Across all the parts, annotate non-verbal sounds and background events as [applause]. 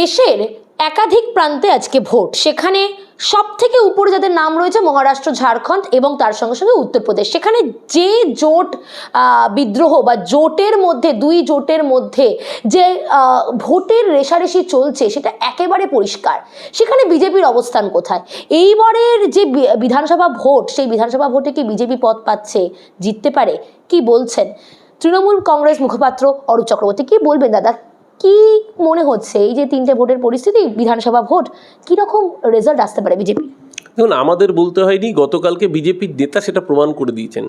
দেশের একাধিক প্রান্তে আজকে ভোট। সেখানে সব থেকে উপরে যাদের নাম রয়েছে মহারাষ্ট্র, ঝাড়খণ্ড এবং তার সঙ্গে সঙ্গে উত্তরপ্রদেশ। সেখানে যে জোট বিদ্রোহ বা জোটের মধ্যে, দুই জোটের মধ্যে যে ভোটের রেশারেশি চলছে, সেটা একেবারে পরিষ্কার। সেখানে বিজেপির অবস্থান কোথায়? এইবারের যে বিধানসভা ভোট, সেই বিধানসভা ভোটে কি বিজেপি পদ পাচ্ছে? জিততে পারে? কি বলছেন? তৃণমূল কংগ্রেস মুখপাত্র অরূপ চক্রবর্তী, কি বলবেন দাদা? কি মনে হচ্ছে এই যে তিনটে ভোটের পরিস্থিতি, বিধানসভা ভোট কি রকম রেজাল্ট আসতে পারে বিজেপি? দেখুন, আমাদের বলতে হয়নি, গতকালকে বিজেপির নেতা সেটা প্রমাণ করে দিয়েছেন।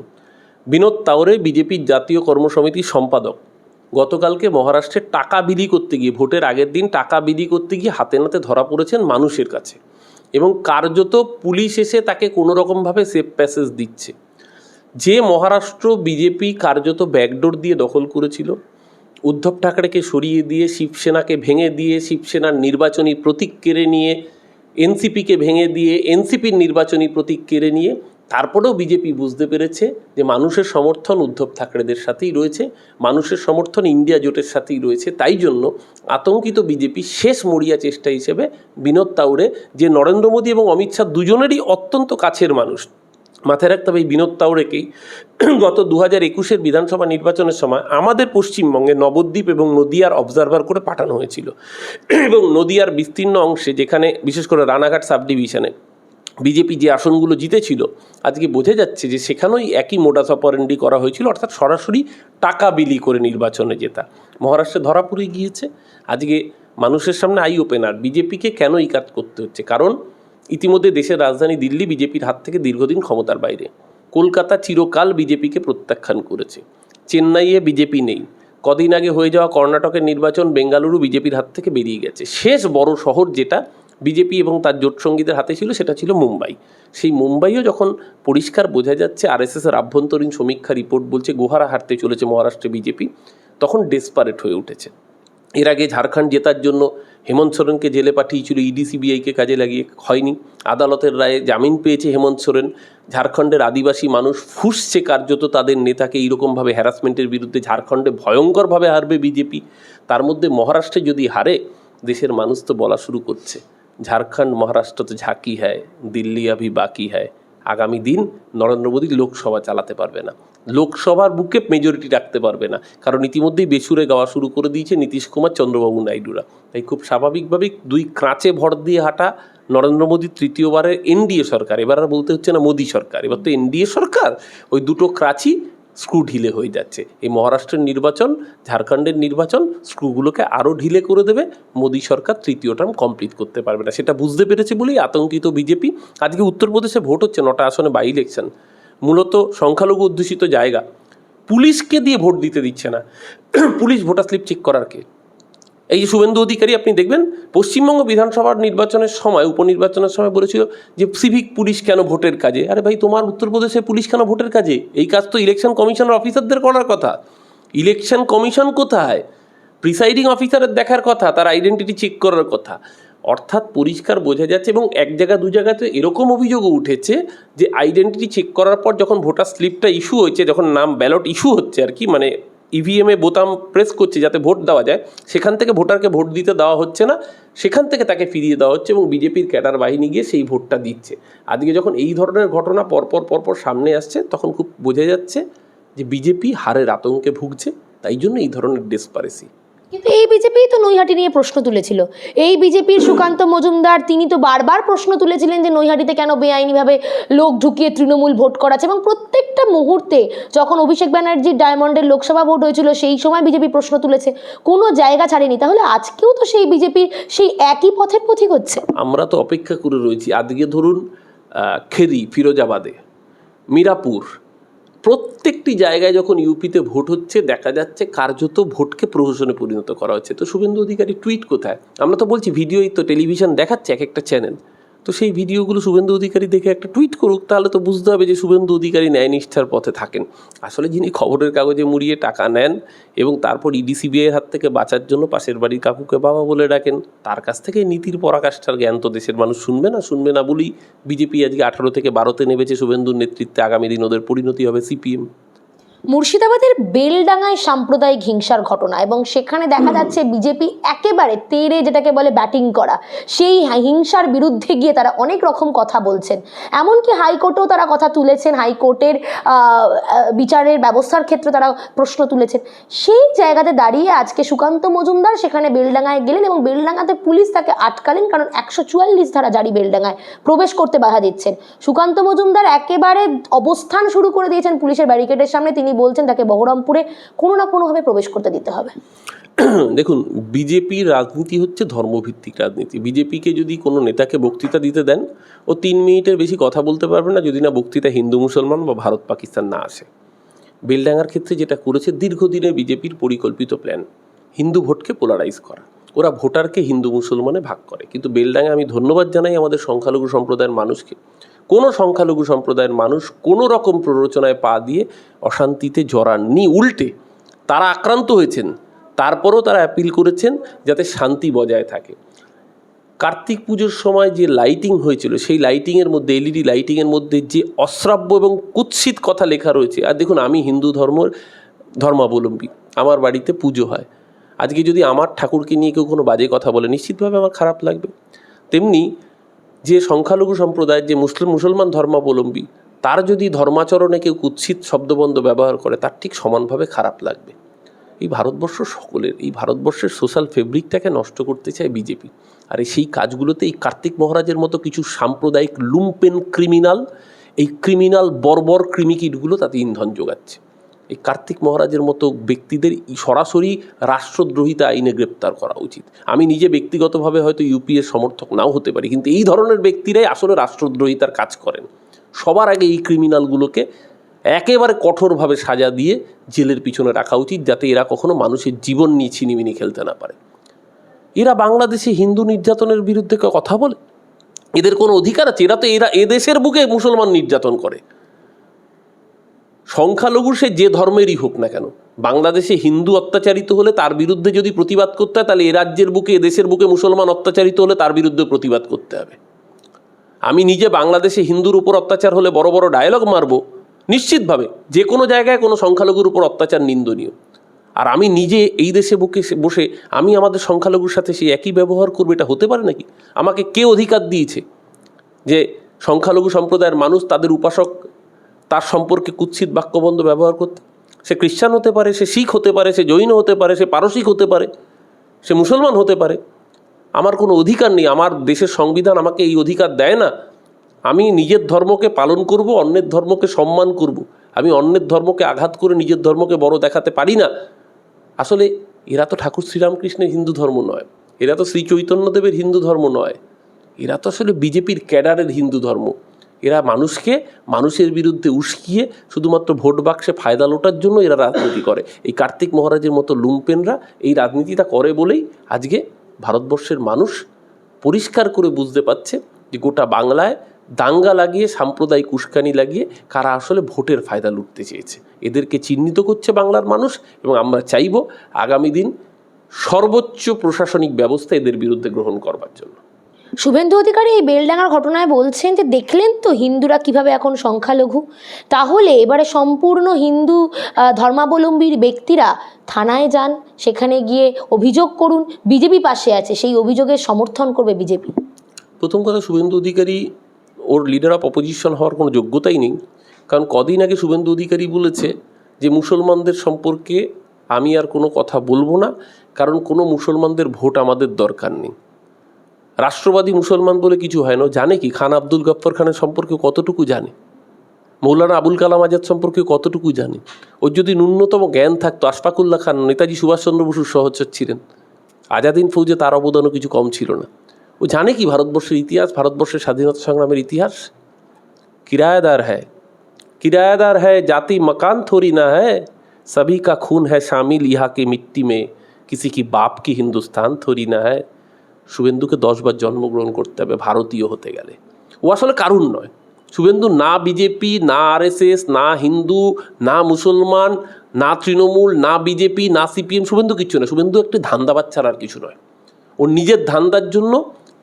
বিনোদ তাওরে বিজেপির জাতীয় কর্মসমিতির সম্পাদক। গতকালকে মহারাষ্ট্রে টাকা বিলি করতে গিয়ে, ভোটের আগের দিন টাকা বিলি করতে গিয়ে হাতে নাতে ধরা পড়েছেন মানুষের কাছে। এবং কার্যত পুলিশ এসে তাকে কোনো রকমভাবে সেফ প্যাসেজ দিচ্ছে। যে মহারাষ্ট্র বিজেপি কার্যত ব্যাকডোর দিয়ে দখল করেছিল উদ্ধব ঠাকরেকে সরিয়ে দিয়ে, শিবসেনাকে ভেঙে দিয়ে, শিবসেনার নির্বাচনী প্রতীক কেড়ে নিয়ে, এনসিপিকে ভেঙে দিয়ে, এনসিপির নির্বাচনী প্রতীক কেড়ে নিয়ে, তারপরেও বিজেপি বুঝতে পেরেছে যে মানুষের সমর্থন উদ্ধব ঠাকরেদের সাথেই রয়েছে, মানুষের সমর্থন ইন্ডিয়া জোটের সাথেই রয়েছে, তাই জন্য আতঙ্কিত বিজেপি শেষ মরিয়া চেষ্টা হিসেবে বিনোদ তাউরে যে নরেন্দ্র মোদী এবং অমিত শাহ দুজনেরই অত্যন্ত কাছের মানুষ। মাথায় রাখতে হবে এই বিনোদ তাওরেকেই গত দু হাজার একুশের বিধানসভা নির্বাচনের সময় আমাদের পশ্চিমবঙ্গে নবদ্বীপ এবং নদিয়ার অবজারভার করে পাঠানো হয়েছিল। এবং নদিয়ার বিস্তীর্ণ অংশে যেখানে বিশেষ করে রানাঘাট সাব ডিভিশনে বিজেপি যে আসনগুলো জিতেছিল, আজকে বোঝা যাচ্ছে যে সেখানেই একই মোডাস অপারেন্ডি করা হয়েছিল, অর্থাৎ সরাসরি টাকা বিলি করে নির্বাচনে জেতা। মহারাষ্ট্রে ধরা পড়ে গিয়েছে। আজকে মানুষের সামনে আই ওপেনার বিজেপিকে কেন এই কাজ করতে হচ্ছে? কারণ ইতিমধ্যে দেশের রাজধানী দিল্লি বিজেপির হাত থেকে দীর্ঘদিন ক্ষমতার বাইরে। কলকাতা চিরকাল বিজেপিকে প্রত্যাখ্যান করেছে। চেন্নাইয়ে বিজেপি নেই। কদিন আগে হয়ে যাওয়া কর্ণাটকের নির্বাচন বেঙ্গালুরু বিজেপির হাত থেকে বেরিয়ে গেছে। শেষ বড় শহর যেটা বিজেপি এবং তার জোট সঙ্গীদের হাতে ছিল, সেটা ছিল মুম্বাই। সেই মুম্বাইও যখন পরিষ্কার বোঝা যাচ্ছে, আরএসএসের আভ্যন্তরীণ সমীক্ষা রিপোর্ট বলছে, গোহারা হারতে চলেছে মহারাষ্ট্রে বিজেপি, তখন ডেসপারেট হয়ে উঠেছে। এর আগে ঝাড়খণ্ড জেতার জন্য হেমন্ত সোরেনকে জেলে পাঠিয়েছিল ইডি সিবিআইকে কাজে লাগিয়ে, হয়নি। আদালতের রায়ে জামিন পেয়েছে হেমন্ত সোরেন। ঝাড়খণ্ডের আদিবাসী মানুষ ফুসছে কার্যত তাদের নেতাকে, এইরকমভাবে হ্যারাসমেন্টের বিরুদ্ধে ঝাড়খণ্ডে ভয়ঙ্করভাবে হারবে বিজেপি। তার মধ্যে মহারাষ্ট্রে যদি হারে, দেশের মানুষ তো বলা শুরু করছে। ঝাড়খণ্ড মহারাষ্ট্র তো ঝাঁকি হ্যায়, দিল্লি আভি বাকি হ্যায়। আগামী দিন নরেন্দ্র মোদী লোকসভা চালাতে পারবে না। লোকসভার বুকে মেজরিটি রাখতে পারবে না। কারণ ইতিমধ্যেই বেসুরে গাওয়া শুরু করে দিয়েছে নীতিশ কুমার, চন্দ্রবাবু নাইডুরা। তাই খুব স্বাভাবিকভাবেই দুই ক্রাঁচে ভর দিয়ে হাঁটা নরেন্দ্র মোদী তৃতীয়বারের এনডিএ সরকার। এবার আর বলতে হচ্ছে না মোদী সরকার। এবার তো এনডিএ সরকার, ওই দুটো ক্রাচই স্ক্রু ঢিলে হয়ে যাচ্ছে। এই মহারাষ্ট্রের নির্বাচন, ঝাড়খণ্ডের নির্বাচন স্ক্রুগুলোকে আরও ঢিলে করে দেবে। মোদী সরকার তৃতীয় টার্ম কমপ্লিট করতে পারবে না। সেটা বুঝতে পেরেছে বলেই আতঙ্কিত বিজেপি। আজকে উত্তরপ্রদেশে ভোট হচ্ছে নটা আসনে বাই ইলেকশন মূলত সংখ্যালঘু অধ্যুষিত জায়গা। পুলিশকে দিয়ে ভোট দিতে দিচ্ছে না। [clears throat] পুলিশ ভোটার স্লিপ চেক করার কে? এই যে শুভেন্দু অধিকারী, আপনি দেখবেন, পশ্চিমবঙ্গ বিধানসভার নির্বাচনের সময়, উপনির্বাচনের সময় বলেছিল যে সিভিক পুলিশ কেন ভোটের কাজে? আরে ভাই, তোমার উত্তরপ্রদেশে পুলিশ কেন ভোটের কাজে? এই কাজ তো ইলেকশন কমিশনের অফিসারদের করার কথা। ইলেকশন কমিশন কোথায়? প্রিসাইডিং অফিসারের দেখার কথা, তার আইডেন্টিটি চেক করার কথা। অর্থাৎ পরিষ্কার বোঝা যাচ্ছে এবং এক জায়গা, দু জায়গাতে এরকম অভিযোগও উঠেছে যে আইডেন্টিটি চেক করার পর যখন ভোটার স্লিপটা ইস্যু হয়েছে যখন নাম ব্যালট ইস্যু হচ্ছে আর কি মানে ইভিএমে বোতাম প্রেস করছে যাতে ভোট দেওয়া যায়, সেখান থেকে ভোটারকে ভোট দিতে দেওয়া হচ্ছে না, সেখান থেকে তাকে ফিরিয়ে দেওয়া হচ্ছে এবং বিজেপির ক্যাডার বাহিনী গিয়ে সেই ভোটটা দিচ্ছে। আজকে যখন এই ধরনের ঘটনা পরপর পরপর সামনে আসছে, তখন খুব বোঝা যাচ্ছে যে বিজেপি হারের আতঙ্কে ভুগছে, তাই জন্য এই ধরনের ডেসপারেসি কিন্তু এই বিজেপি তো নৈহাটি নিয়ে প্রশ্ন তুলেছিল। এই বিজেপির সুকান্ত মজুমদার, তিনি তো বারবার প্রশ্ন তুলেছিলেন যে নৈহাটিতে কেন বেআইনিভাবে লোক ঢুকিয়ে তৃণমূল ভোট করাচ্ছে এবং প্রত্যেকটা মুহূর্তে যখন অভিষেক ব্যানার্জির ডায়মন্ডের লোকসভা ভোট হয়েছিল, সেই সময় বিজেপি প্রশ্ন তুলেছে। কোনো জায়গা ছাড়েনি। তাহলে আজকেও তো সেই বিজেপির সেই একই পথের পথিক হচ্ছে। আমরা তো অপেক্ষা করে রয়েছি। আজকে ধরুন খেরি, ফিরোজাবাদে, মিরাপুর প্রত্যেকটি জায়গায় যখন ইউপিতে ভোট হচ্ছে, দেখা যাচ্ছে কার্যত ভোটকে প্রহসনে পরিণত করা হচ্ছে। তো শুভেন্দু অধিকারী টুইট কোথায়? আমরা তো বলছি, ভিডিওই তো টেলিভিশন দেখাচ্ছে এক একটা চ্যানেল। তো সেই ভিডিওগুলো শুভেন্দু অধিকারী দেখে একটা টুইট করুক, তাহলে তো বুঝতে হবে যে শুভেন্দু অধিকারী ন্যায় নিষ্ঠার পথে থাকেন। আসলে যিনি খবরের কাগজে মুড়িয়ে টাকা নেন এবং তারপর ইডি সিবিআইয়ের হাত থেকে বাঁচার জন্য পাশের বাড়ির কাকুকে বাবা বলে ডাকেন, তার কাছ থেকে নীতির পরাকাষ্ঠার জ্ঞান তো দেশের মানুষ শুনবে না শুনবে না বলেই বিজেপি আজকে আঠারো থেকে বারোতে নেমেছে শুভেন্দুর নেতৃত্বে। আগামী দিন ওদের পরিণতি হবে সিপিএম। মুর্শিদাবাদের বেলডাঙ্গায় সাম্প্রদায়িক হিংসার ঘটনা এবং সেখানে দেখা যাচ্ছে বিজেপি একেবারে তেড়ে যেটাকে বলে ব্যাটিং করা সেই হিংসার বিরুদ্ধে গিয়ে তারা অনেক রকম কথা বলছেন। এমনকি হাইকোর্টেও তারা কথা তুলেছেন হাইকোর্টের বিচারের ব্যবস্থার ক্ষেত্রে তারা প্রশ্ন তুলেছেন। সেই জায়গাতে দাঁড়িয়ে আজকে সুকান্ত মজুমদার সেখানে বেলডাঙ্গায় গেলেন এবং বেলডাঙ্গাতে পুলিশ তাকে আটকালেন কারণ একশো চুয়াল্লিশ ধারা জারি বেলডাঙ্গায় প্রবেশ করতে বাধা দিচ্ছেন। সুকান্ত মজুমদার একেবারে অবস্থান শুরু করে দিয়েছেন পুলিশের ব্যারিকেডের সামনে তিনি বলছেন, তাকে বহরমপুরে কোনো না কোনোভাবে প্রবেশ করতে দিতে হবে। দেখুন, বিজেপির রাজনীতি হচ্ছে ধর্মভিত্তিক রাজনীতি। বিজেপিকে যদি কোনো নেতাকে বক্তৃতা দিতে দেন, ও তিন মিনিটের বেশি কথা বলতে পারবে না, যদি না বক্তৃতা হিন্দু, মুসলমান বা ভারত, পাকিস্তান না আসে। বেলডাঙ্গার ক্ষেত্রে যেটা করেছে দীর্ঘদিনে বিজেপির পরিকল্পিত প্ল্যান হিন্দু ভোটকে পোলারাইজ করা। ওরা ভোটারকে হিন্দু, মুসলমানে ভাগ করে। কিন্তু বেলডাঙ্গা আমি ধন্যবাদ জানাই আমাদের সংখ্যালঘু সম্প্রদায়ের মানুষকে। কোনো সংখ্যালঘু সম্প্রদায়ের মানুষ কোনো রকম প্ররোচনায় পা দিয়ে অশান্তিতে জড়াননি, উল্টে তারা আক্রান্ত হয়েছেন। তারপরও তারা অ্যাপিল করেছেন যাতে শান্তি বজায় থাকে। কার্তিক পুজোর সময় যে লাইটিং হয়েছিল, সেই লাইটিংয়ের মধ্যে এলইডি লাইটিংয়ের মধ্যে যে অশ্রাব্য এবং কুৎসিত কথা লেখা রয়েছে, আর দেখুন আমি হিন্দু ধর্মের ধর্মাবলম্বী, আমার বাড়িতে পুজো হয়। আজকে যদি আমার ঠাকুরকে নিয়ে কেউ কোনো বাজে কথা বলে, নিশ্চিতভাবে আমার খারাপ লাগবে। তেমনি যে সংখ্যালঘু সম্প্রদায়ের যে মুসলিম, মুসলমান ধর্মাবলম্বী, তার যদি ধর্মাচরণে কেউ কুৎসিত শব্দবন্ধ ব্যবহার করে, তার ঠিক সমানভাবে খারাপ লাগবে। এই ভারতবর্ষ সকলের, এই ভারতবর্ষের সোশ্যাল ফেব্রিকটাকে নষ্ট করতে চায় বিজেপি। আর এই সেই কাজগুলোতে এই কার্তিক মহারাজের মতো কিছু সাম্প্রদায়িক লুম্পেন ক্রিমিনাল, এই ক্রিমিনাল বর্বর ক্রিমিকিটগুলো তাতে ইন্ধন যোগাচ্ছে। এই কার্তিক মহারাজের মতো ব্যক্তিদের সরাসরি রাষ্ট্রদ্রোহিতা আইনে গ্রেপ্তার করা উচিত। আমি নিজে ব্যক্তিগতভাবে হয়তো ইউপিএর সমর্থক নাও হতে পারি, কিন্তু এই ধরনের ব্যক্তিরাই আসলে রাষ্ট্রদ্রোহিতার কাজ করেন। সবার আগে এই ক্রিমিনালগুলোকে একেবারে কঠোরভাবে সাজা দিয়ে জেলের পিছনে রাখা উচিত, যাতে এরা কখনো মানুষের জীবন নিয়ে ছিনিমিনি খেলতে না পারে। এরা বাংলাদেশে হিন্দু নির্যাতনের বিরুদ্ধে কথা বলে? এদের কোনো অধিকার আছে? এরা তো এরা, এদেশের বুকে মুসলমান নির্যাতন করে। সংখ্যালঘু সে যে ধর্মেরই হোক না কেন, বাংলাদেশে হিন্দু অত্যাচারিত হলে তার বিরুদ্ধে যদি প্রতিবাদ করতে হয়, তাহলে এ রাজ্যের বুকে এদেশের বুকে মুসলমান অত্যাচারিত হলে তার বিরুদ্ধে প্রতিবাদ করতে হবে। আমি নিজে বাংলাদেশে হিন্দুর উপর অত্যাচার হলে বড় বড় ডায়লগ মারবো, নিশ্চিতভাবে যে কোনো জায়গায় কোনো সংখ্যালঘুর উপর অত্যাচার নিন্দনীয়। আর আমি নিজে এই দেশে বুকে বসে আমি আমাদের সংখ্যালঘুর সাথে সেই একই ব্যবহার করব, এটা হতে পারে নাকি? আমাকে কে অধিকার দিয়েছে যে সংখ্যালঘু সম্প্রদায়ের মানুষ তাদের উপাসক তার সম্পর্কে কুৎসিত বাক্যবন্ধ ব্যবহার করতে। সে খ্রিস্টান হতে পারে, সে শিখ হতে পারে, সে জৈন হতে পারে, সে পারসিক হতে পারে, সে মুসলমান হতে পারে। আমার কোনো অধিকার নেই, আমার দেশের সংবিধান আমাকে এই অধিকার দেয় না। আমি নিজের ধর্মকে পালন করব, অন্যের ধর্মকে সম্মান করব। আমি অন্যের ধর্মকে আঘাত করে নিজের ধর্মকে বড় দেখাতে পারি না। আসলে এরা তো ঠাকুর শ্রীরামকৃষ্ণের হিন্দু ধর্ম নয়। এরা তো শ্রী চৈতন্যদেবের হিন্দু ধর্ম নয়। এরা তো আসলে বিজেপির ক্যাডারের হিন্দু ধর্ম। এরা মানুষকে, মানুষের বিরুদ্ধে উস্কিয়ে শুধুমাত্র ভোট বাক্সে ফায়দা লোটার জন্য এরা রাজনীতি করে। এই কার্তিক মহারাজের মতো লুম্পেনরা এই রাজনীতিটা করে বলেই আজকে ভারতবর্ষের মানুষ পরিষ্কার করে বুঝতে পারছে যে গোটা বাংলায় দাঙ্গা লাগিয়ে, সাম্প্রদায়িক উস্কানি লাগিয়ে কারা আসলে ভোটের ফায়দা লুটতে চেয়েছে। এদেরকে চিহ্নিত করছে বাংলার মানুষ এবং আমরা চাইব আগামী দিন সর্বোচ্চ প্রশাসনিক ব্যবস্থা এদের বিরুদ্ধে গ্রহণ করবার জন্য। শুভেন্দু অধিকারী এই বেলডাঙ্গার ঘটনায় বলছেন যে, দেখলেন তো হিন্দুরা কীভাবে এখন সংখ্যালঘু? তাহলে এবারে সম্পূর্ণ হিন্দু ধর্মাবলম্বীর ব্যক্তিরা থানায় যান, সেখানে গিয়ে অভিযোগ করুন। বিজেপি পাশে আছে, সেই অভিযোগের সমর্থন করবে বিজেপি। প্রথম কথা, শুভেন্দু অধিকারী, ওর লিডার অফ অপোজিশন হওয়ার কোনো যোগ্যতাই নেই। কারণ কদিন আগে শুভেন্দু অধিকারী বলেছে যে, মুসলমানদের সম্পর্কে আমি আর কোনো কথা বলব না। কারণ কোনো মুসলমানদের ভোট আমাদের দরকার নেই। রাষ্ট্রবাদী মুসলমান বলে কিছু হয় না ও জানে কি খান আব্দুল গফ্ফর খানের সম্পর্কে কতটুকু জানে মৌলানা আবুল কালাম আজাদ সম্পর্কে কতটুকু জানে ওর যদি ন্যূনতম জ্ঞান থাকতো আশফাকুল্লাহ খান নেতাজি সুভাষচন্দ্র বসুর সহচর ছিলেন আজাদিন ফৌজে তার অবদানও কিছু কম ছিল না ও জানে কি ভারতবর্ষের ইতিহাস ভারতবর্ষের স্বাধীনতা সংগ্রামের ইতিহাস किराएदार है किराएदार है जाति मकान थोड़ी ना है सभी का खून है शामिल यहाँ की मिट्टी में किसी की बाप की हिंदुस्तान थोड़ी না है শুভেন্দুকে দশবার জন্মগ্রহণ করতে হবে, ভারতীয় হতে গেলে। ও আসলে কারণ নয়। শুভেন্দু না বিজেপি না আরএসএস না হিন্দু, না মুসলমান, না তৃণমূল, না বিজেপি না সিপিএম শুভেন্দু কিছু নয়। শুভেন্দু একটি ধান্দা বাচ্চার আর কিছু নয়। ওর নিজের ধান্দার জন্য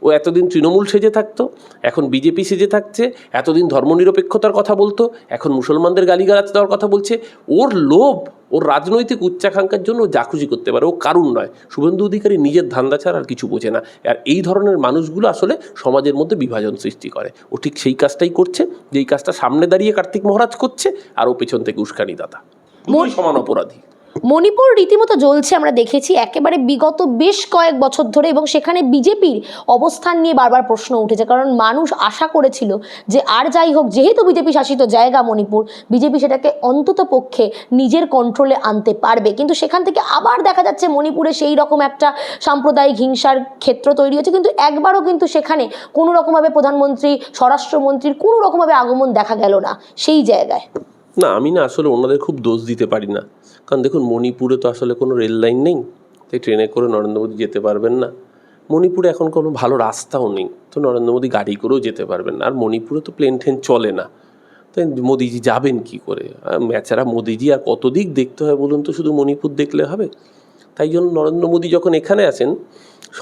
ও এতদিন তৃণমূল সেজে থাকতো এখন বিজেপি সেজে থাকছে এতদিন ধর্মনিরপেক্ষতার কথা বলতো এখন মুসলমানদের গালিগালাজ দেওয়ার কথা বলছে ওর লোভ ওর রাজনৈতিক উচ্চাকাঙ্ক্ষার জন্য যা খুশি করতে পারে ও কারণ নয়। শুভেন্দু অধিকারী নিজের ধান্দা ছাড়া আর কিছু বোঝে না। আর এই ধরনের মানুষগুলো আসলে সমাজের মধ্যে বিভাজন সৃষ্টি করে। ও ঠিক সেই কাজটাই করছে যেই কাজটা সামনে দাঁড়িয়ে কার্তিক মহারাজ করছে আর ও পেছন থেকে উস্কানি দাতা। সমান অপরাধী। মণিপুর রীতিমতো জ্বলছে, আমরা দেখেছি। একেবারে বিগত বেশ কয়েক বছর ধরে এবং সেখানে বিজেপির অবস্থান নিয়ে বারবার প্রশ্ন উঠেছে। কারণ মানুষ আশা করেছিল যে আর যাই হোক, যেহেতু বিজেপি শাসিত জায়গা মণিপুর, বিজেপি সেটাকে অন্তত পক্ষে নিজের কন্ট্রোলে আনতে পারবে। কিন্তু সেখান থেকে আবার দেখা যাচ্ছে মণিপুরে সেই রকম একটা সাম্প্রদায়িক হিংসার ক্ষেত্র তৈরি হচ্ছে। কিন্তু একবারও কিন্তু সেখানে কোনো রকমভাবে প্রধানমন্ত্রী, স্বরাষ্ট্রমন্ত্রীর কোনো রকমভাবে আগমন দেখা গেল না সেই জায়গায়। না, আমি না আসলে ওনাদের খুব দোষ দিতে পারি না। কারণ দেখুন, মণিপুরে তো আসলে কোনো রেল লাইন নেই, তাই ট্রেনে করে নরেন্দ্র মোদী যেতে পারবেন না। মণিপুরে এখন কোনো ভালো রাস্তাও নেই, তো নরেন্দ্র মোদী গাড়ি করেও যেতে পারবেন না। আর মণিপুরে তো প্লেন ট্রেন চলে না, তাই মোদিজি যাবেন কি করে? বেচারা মোদিজি আর কত দিক দেখতে হয় বলুন তো, শুধু মণিপুর দেখলে হবে? তাই জন্য নরেন্দ্র মোদী যখন এখানে আসেন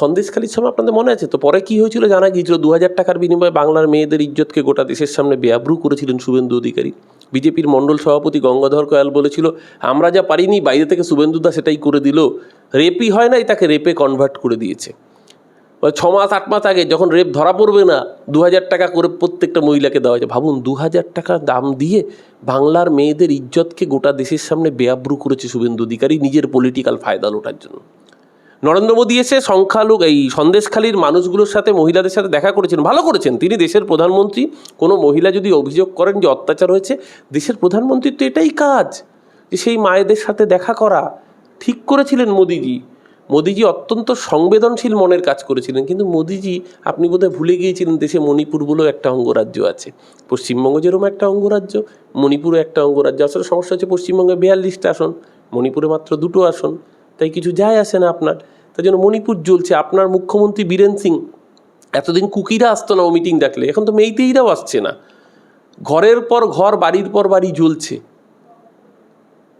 সন্দেশখালির সময় আপনাদের মনে আছে? তো পরে কি হয়েছিল জানা গিয়েছিল? দু হাজার টাকার বিনিময়ে বাংলার মেয়েদের ইজ্জতকে গোটা দেশের সামনে বেআব্রু করেছিলেন শুভেন্দু অধিকারী। বিজেপির মণ্ডল সভাপতি গঙ্গাধর কয়াল বলেছিল, আমরা যা পারিনি, বাইরে থেকে শুভেন্দুদা সেটাই করে দিল। রেপই হয় নাই, তাকে রেপে কনভার্ট করে দিয়েছে। ছ মাস, আট মাস আগে যখন রেপ ধরা পড়বে না দু হাজার টাকা করে প্রত্যেকটা মহিলাকে দেওয়া হয়েছে। ভাবুন দু হাজার টাকা দাম দিয়ে বাংলার মেয়েদের ইজ্জতকে গোটা দেশের সামনে বেআব্রু করেছে শুভেন্দু অধিকারী নিজের পলিটিক্যাল ফায়দা লোটার জন্য। নরেন্দ্র মোদী এসে সংখ্যালঘু, এই সন্দেশখালীর মানুষগুলোর সাথে মহিলাদের সাথে দেখা করেছেন, ভালো করেছেন। তিনি দেশের প্রধানমন্ত্রী। কোনো মহিলা যদি অভিযোগ করেন যে অত্যাচার হয়েছে, দেশের প্রধানমন্ত্রীর তো এটাই কাজ, যে সেই মায়েদের সাথে দেখা করা। ঠিক করেছিলেন মোদিজি। মোদিজি অত্যন্ত সংবেদনশীল মনের কাজ করেছিলেন। কিন্তু মোদিজি, আপনি বোধহয় ভুলে গিয়েছিলেন, দেশে মণিপুর বলেও একটা অঙ্গরাজ্য আছে। পশ্চিমবঙ্গ যেরকম একটা অঙ্গরাজ্য, মণিপুরও একটা অঙ্গরাজ্য। আসলে সমস্যা হচ্ছে পশ্চিমবঙ্গে বিয়াল্লিশটা আসন, মণিপুরে মাত্র দুটো আসন। তাই কিছু যায় আসে না আপনার। তাই জন্য মণিপুর জ্বলছে। আপনার মুখ্যমন্ত্রী বীরেন সিং, এতদিন কুকিরা আসতো না ও মিটিং ডাকলে এখন তো মেইতেইরাও আসছে না। ঘরের পর ঘর, বাড়ির পর বাড়ি জ্বলছে।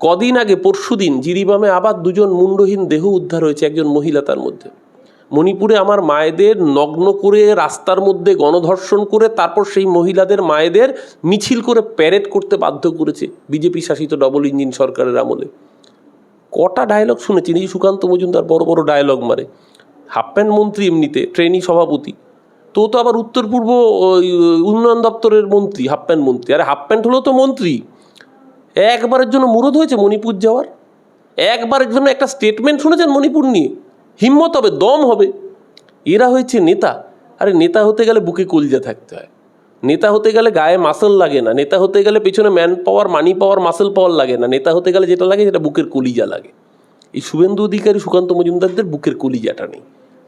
কদিন আগে পরশুদিন জিরিবামে আবার দুজন মুন্ডহীন দেহ উদ্ধার হয়েছে একজন মহিলা তার মধ্যে। মণিপুরে আমার মায়েদের নগ্ন করে, রাস্তার মধ্যে গণধর্ষণ করে, তারপর সেই মহিলাদের মায়েদের মিছিল করে প্যারেড করতে বাধ্য করেছে বিজেপি শাসিত ডবল ইঞ্জিন সরকারের আমলে। কটা ডায়লগ শুনেছি, এই সুকান্ত মজুমদার বড় বড় ডায়লগ মারে। হাফ প্যান্ট মন্ত্রী এমনিতে ট্রেনি সভাপতি। তো তো আবার উত্তর পূর্ব উন্নয়ন দপ্তরের মন্ত্রী হাফ প্যান্ট মন্ত্রী। আরে হাফ প্যান্ট হলো তো মন্ত্রী। একবারের জন্য মুরদ হয়েছে মণিপুর যাওয়ার। একবারের জন্য একটা স্টেটমেন্ট শুনেছেন মণিপুর নিয়ে। হিম্মত হবে, দম হবে। এরা হয়েছে নেতা। আরে নেতা হতে গেলে বুকে কলজা থাকতে হয়। নেতা হতে গেলে গায়ে মাসল লাগে না, নেতা হতে গেলে পেছনে ম্যান পাওয়ার মানি পাওয়ার মাসল পাওয়ার লাগে না, নেতা হতে গেলে যেটা লাগে সেটা বুকের কলিজা লাগে। এই শুভেন্দু অধিকারী, সুকান্ত মজুমদারদের বুকের কলিজাটা নেই।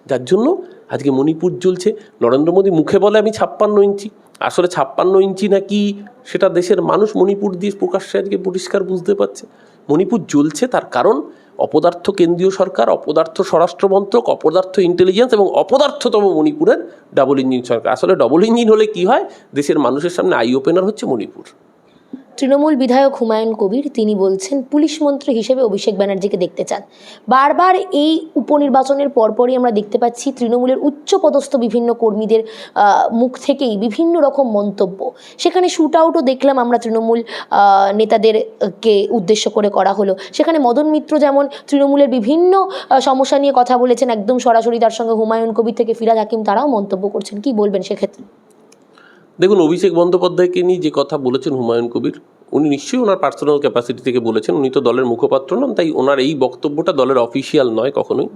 যার জন্য আজকে মণিপুর জ্বলছে। নরেন্দ্র মোদী মুখে বলে, আমি ছাপ্পান্ন ইঞ্চি। আসলে ছাপ্পান্ন ইঞ্চি নাকি সেটা দেশের মানুষ মণিপুর দিয়ে প্রকাশ্যে আজকে পরিষ্কার বুঝতে পারছে। মণিপুর জ্বলছে তার কারণ অপদার্থ কেন্দ্রীয় সরকার, অপদার্থ স্বরাষ্ট্র মন্ত্রক অপদার্থ ইন্টেলিজেন্স এবং অপদার্থতম মণিপুরের ডাবল ইঞ্জিন সরকার। আসলে ডবল ইঞ্জিন হলে কি হয়? দেশের মানুষের সামনে আই ওপেনার হচ্ছে মণিপুর। তৃণমূল বিধায়ক হুমায়ুন কবির, তিনি বলছেন, পুলিশ মন্ত্রী হিসেবে অভিষেক ব্যানার্জিকে দেখতে চান। বারবার এই উপনির্বাচনের পরপরই আমরা দেখতে পাচ্ছি তৃণমূলের উচ্চপদস্থ বিভিন্ন কর্মীদের মুখ থেকেই বিভিন্ন রকম মন্তব্য। সেখানে শুট আউটও দেখলাম আমরা তৃণমূল নেতাদেরকে উদ্দেশ্য করে করা হলো। সেখানে মদন মিত্র যেমন তৃণমূলের বিভিন্ন সমস্যা নিয়ে কথা বলেছেন, একদম সরাসরি তার সঙ্গে হুমায়ুন কবির থেকে ফিরাদ হাকিম, তারাও মন্তব্য করছেন। কি বলবেন সেক্ষেত্রে? দেখুন, অভিষেক বন্দ্যোপাধ্যায়কে নিয়ে যে কথা বলেছেন হুমায়ুন কবির, উনি নিশ্চয়ই ওনার পার্সোনাল ক্যাপাসিটি থেকে বলেছেন, উনি তো দলের মুখপাত্র নন, তাই ওনার এই বক্তব্যটা দলের অফিসিয়াল নয় কখনোই।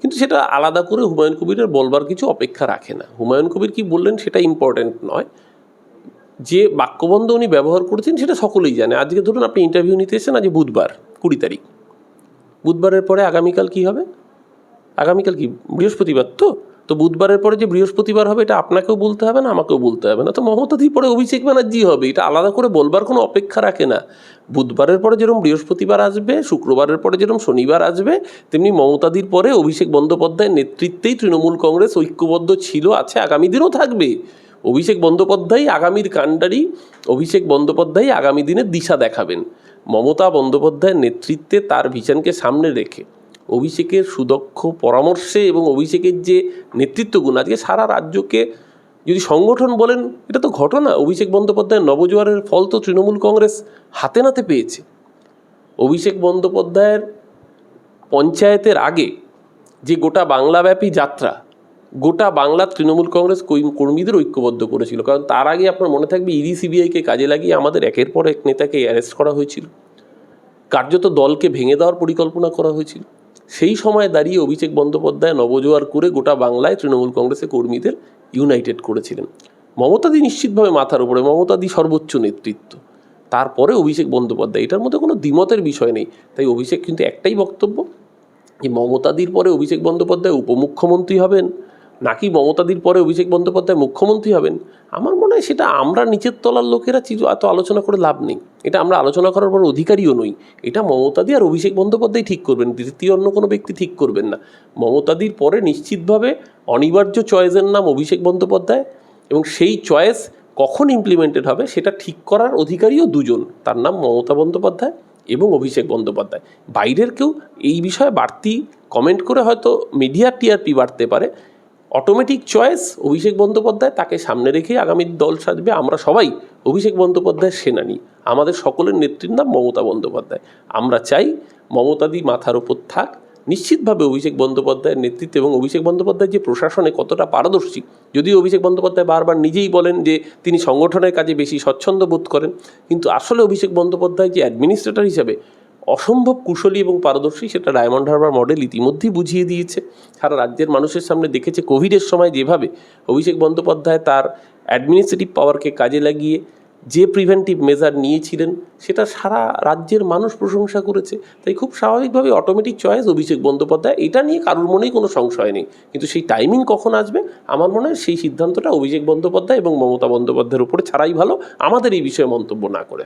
কিন্তু সেটা আলাদা করে হুমায়ুন কবিরের বলবার কিছু অপেক্ষা রাখে না। হুমায়ুন কবির কি বললেন সেটা ইম্পর্টেন্ট নয়। যে বাক্যবন্ধ উনি ব্যবহার করেছেন সেটা সকলেই জানে। আজকে ধরুন আপনি ইন্টারভিউ নিতে এসেছেন, আজ বুধবার, কুড়ি তারিখ। বুধবারের পরে আগামীকাল কি হবে? আগামীকাল কি? বৃহস্পতিবার তো? তো বুধবারের পরে যে বৃহস্পতিবার হবে, এটা আপনাকেও বলতে হবে না, আমাকেও বলতে হবে না। তো মমতাদির পরে অভিষেক ব্যানার্জি হবে, এটা আলাদা করে বলবার কোনো অপেক্ষা রাখে না। বুধবারের পরে যেরকম বৃহস্পতিবার আসবে, শুক্রবারের পরে যেরকম শনিবার আসবে, তেমনি মমতাদির পরে অভিষেক বন্দ্যোপাধ্যায়ের নেতৃত্বেই তৃণমূল কংগ্রেস ঐক্যবদ্ধ ছিল, আছে, আগামী দিনও থাকবে। অভিষেক বন্দ্যোপাধ্যায় আগামীর কাণ্ডারি, অভিষেক বন্দ্যোপাধ্যায় আগামী দিনের দিশা দেখাবেন। মমতা বন্দ্যোপাধ্যায়ের নেতৃত্বে তার ভিশনকে সামনে রেখে। অভিষেকের সুদক্ষ পরামর্শে এবং অভিষেকের যে নেতৃত্বগুণ, আজকে সারা রাজ্যকে যদি সংগঠন বলেন, এটা তো ঘটনা। অভিষেক বন্দ্যোপাধ্যায়ের নবজোয়ারের ফল তো তৃণমূল কংগ্রেস হাতে নাতে পেয়েছে। অভিষেক বন্দ্যোপাধ্যায়ের পঞ্চায়েতের আগে যে গোটা বাংলাব্যাপী যাত্রা, গোটা বাংলা তৃণমূল কংগ্রেস কর্মীদের ঐক্যবদ্ধ করেছিল। কারণ তার আগে আপনার মনে থাকবে ইডি সিবিআইকে কাজে লাগিয়ে আমাদের একের পর এক নেতাকে অ্যারেস্ট করা হয়েছিল। কার্যত দলকে ভেঙে দেওয়ার পরিকল্পনা করা হয়েছিল। সেই সময় দাঁড়িয়ে অভিষেক বন্দ্যোপাধ্যায় নবজোয়ার করে গোটা বাংলায় তৃণমূল কংগ্রেসের কর্মীদের ইউনাইটেড করেছিলেন। মমতাদি নিশ্চিতভাবে মাথার উপরে, মমতাদি সর্বোচ্চ নেতৃত্ব। তারপরে অভিষেক বন্দ্যোপাধ্যায়, এটার মধ্যে কোনো দ্বিমতের বিষয় নেই। তাই অভিষেক কিন্তু একটাই বক্তব্য যে মমতাদির পরে অভিষেক বন্দ্যোপাধ্যায় উপমুখ্যমন্ত্রী হবেন। নাকি মমতাদির পরে অভিষেক বন্দ্যোপাধ্যায় মুখ্যমন্ত্রী হবেন? আমার মনে হয় সেটা আমরা নিচের তলার লোকেরা এত আলোচনা করে লাভ নেই। এটা আমরা আলোচনা করার পর অধিকারীও নই। এটা মমতাদি আর অভিষেক বন্দ্যোপাধ্যায় ঠিক করবেন, দ্বিতীয় অন্য কোনো ব্যক্তি ঠিক করবেন না। মমতাদির পরে নিশ্চিতভাবে অনিবার্য চয়েসের নাম অভিষেক বন্দ্যোপাধ্যায় এবং সেই চয়েস কখন ইমপ্লিমেন্টেড হবে সেটা ঠিক করার অধিকারীও দুজন। তার নাম মমতা বন্দ্যোপাধ্যায় এবং অভিষেক বন্দ্যোপাধ্যায়। বাইরের কেউ এই বিষয়ে বাড়তি কমেন্ট করে হয়তো মিডিয়ার টিআরপি বাড়তে পারে। অটোমেটিক চয়েস অভিষেক বন্দ্যোপাধ্যায় তাকে সামনে রেখে আগামী দল সাজবে আমরা সবাই। অভিষেক বন্দ্যোপাধ্যায়ের সেনানি। আমাদের সকলের নেত্রীর নাম মমতা বন্দ্যোপাধ্যায়। আমরা চাই মমতাদি মাথার ওপর থাক। নিশ্চিতভাবে অভিষেক বন্দ্যোপাধ্যায়ের নেতৃত্বে এবং অভিষেক বন্দ্যোপাধ্যায় যে প্রশাসনে কতটা পারদর্শী, যদিও অভিষেক বন্দ্যোপাধ্যায় বারবার নিজেই বলেন যে তিনি সংগঠনের কাজে বেশি স্বচ্ছন্দ বোধ করেন। কিন্তু আসলে অভিষেক বন্দ্যোপাধ্যায় যে অ্যাডমিনিস্ট্রেটর হিসেবে অসম্ভব কুশলী এবং পারদর্শী সেটা ডায়মন্ড হারবার মডেল ইতিমধ্যেই বুঝিয়ে দিয়েছে। সারা রাজ্যের মানুষের সামনে দেখেছে কোভিডের সময় যেভাবে অভিষেক বন্দ্যোপাধ্যায় তার অ্যাডমিনিস্ট্রেটিভ পাওয়ারকে কাজে লাগিয়ে যে প্রিভেন্টিভ মেজার নিয়েছিলেন, সেটা সারা রাজ্যের মানুষ প্রশংসা করেছে। তাই খুব স্বাভাবিকভাবে অটোমেটিক চয়েস অভিষেক বন্দ্যোপাধ্যায়। এটা নিয়ে কারোর মনেই কোনো সংশয় নেই। কিন্তু সেই টাইমিং কখন আসবে, আমার মনে হয় সেই সিদ্ধান্তটা অভিষেক বন্দ্যোপাধ্যায় এবং মমতা বন্দ্যোপাধ্যায়ের উপরে ছাড়াই ভালো। আমাদের এই বিষয়ে মন্তব্য না করে।